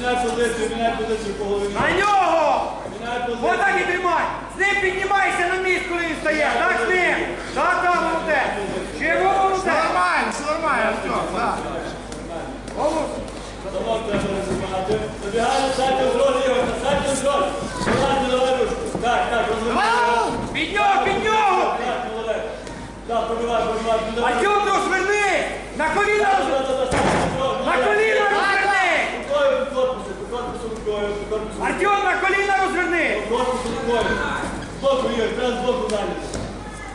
Міняй позицію, міняй позицію по. На нього! Міняй позицію. Отак і тримай! З ним піднімайся на місць, коли він стає! Так з ним! Так, так, молоде! Широко молоде! Нормально, все нормально, все, так. Голову! Замок зараз з боку збоку,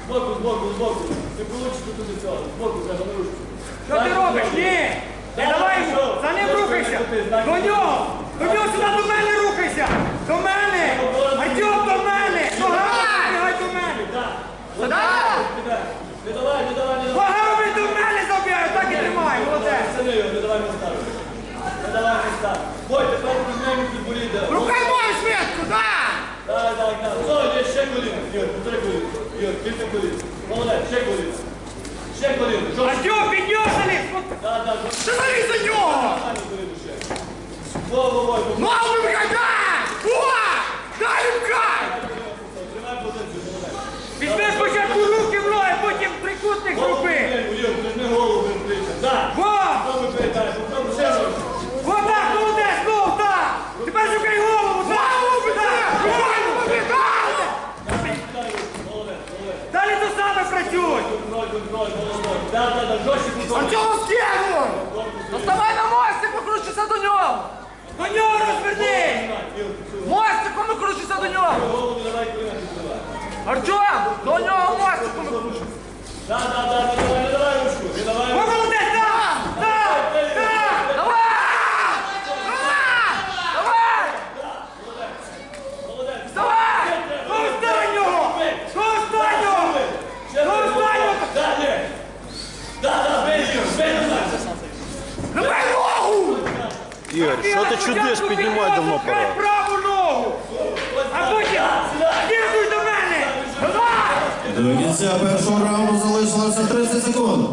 З боку, з боку, з боку. Не получите туди цього. З боку за головушку. Що ти робиш? Ні! Не давай, за ним рухайся! До нього! До нього сюди до мене рухайся! До мене! Артем, до мене! Ногами бігай до мене! Не давай, не давай, не давай! Ногами до мене забігай! Так і тримай, молодець! Сини його, не давай не ставити! Не давай не ставити! Бой, тепер візьмемо футболіда! Рухай мою швидко, да! Так, так, так. Зо, є ще коліно. Три коліно. Йо, кілька. Молодець, ще коліно. Ще коліно. Артем, піднімся, давай коліна підбивай. Артем, до нього маску викручуй. Да, да, да, не давай, не давай ручку, не давай ручку. Молодець, да! Да! Да! Давай! Давай! Давай! Молодець. Ну, Вставай! До останнього! Ну, до ну, останнього! До останнього! Далі! Да, да, бей, бей назад! Давай ногу! Ігор, що ти чудиш, піднімай давно пора. до кінця першого раунду залишилося 30 секунд.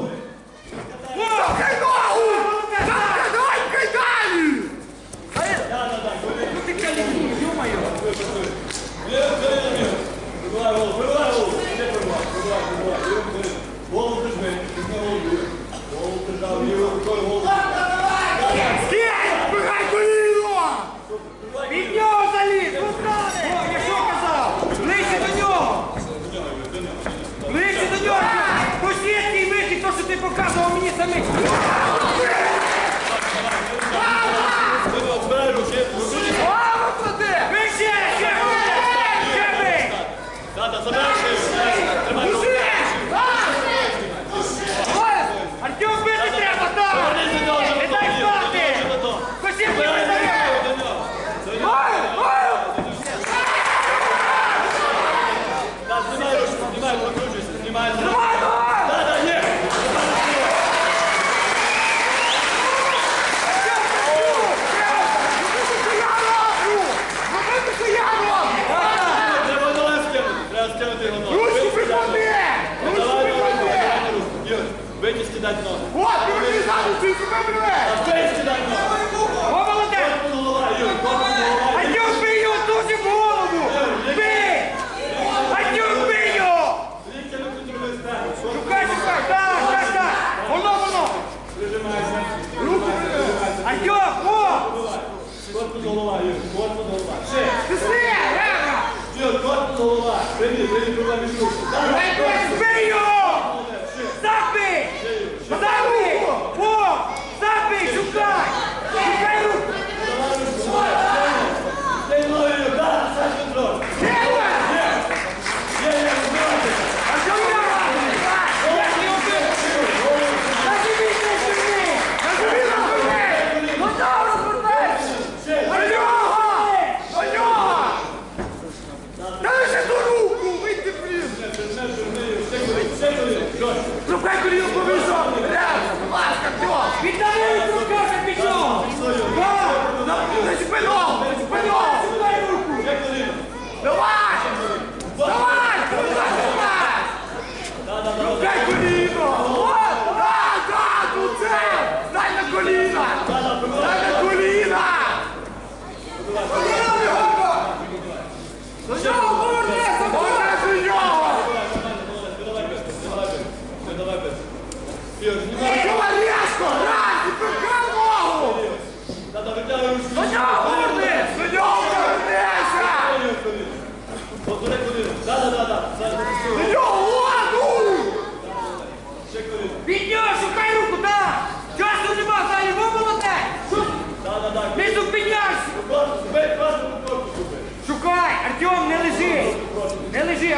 головою, корпус голова. Ще. Быстрее, рано! Идет, корпус голова. Прыгни, прыгни кругами штуку. Давай, давай,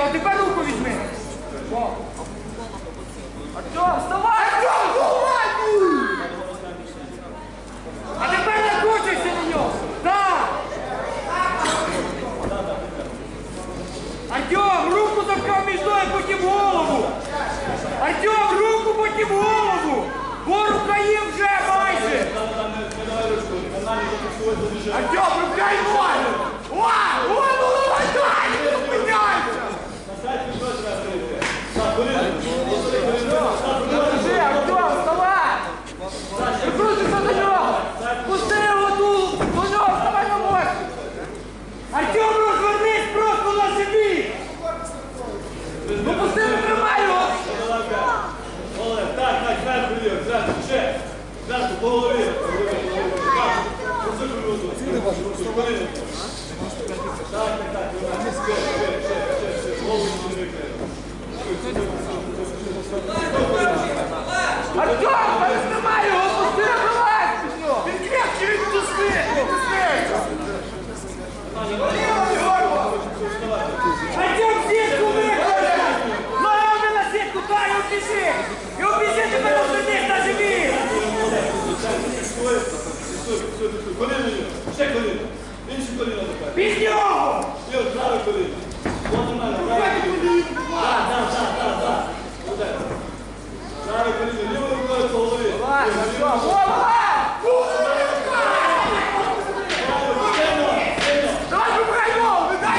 а тепер руку візьми. О. Артем, вставай! Артем, вставай! А тепер не накручуйся на нього! Так! Артем, руку заткав між мною, потім голову! Артем, руку, потім в голову! Бо рука є вже майже! Артем, рука й О! Huh?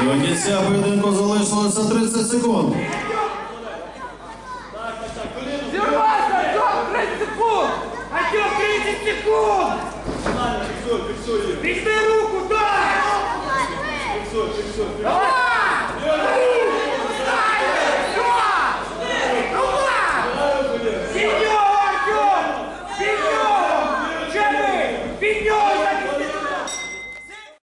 До кінця поєдинку залишилося 30 секунд. Зірвайся, Джон, 30 секунд! Хотів 30 секунд! Фіксуй, фіксуй. Візьми руку, так! Фіксуй, фіксуй, фіксуй.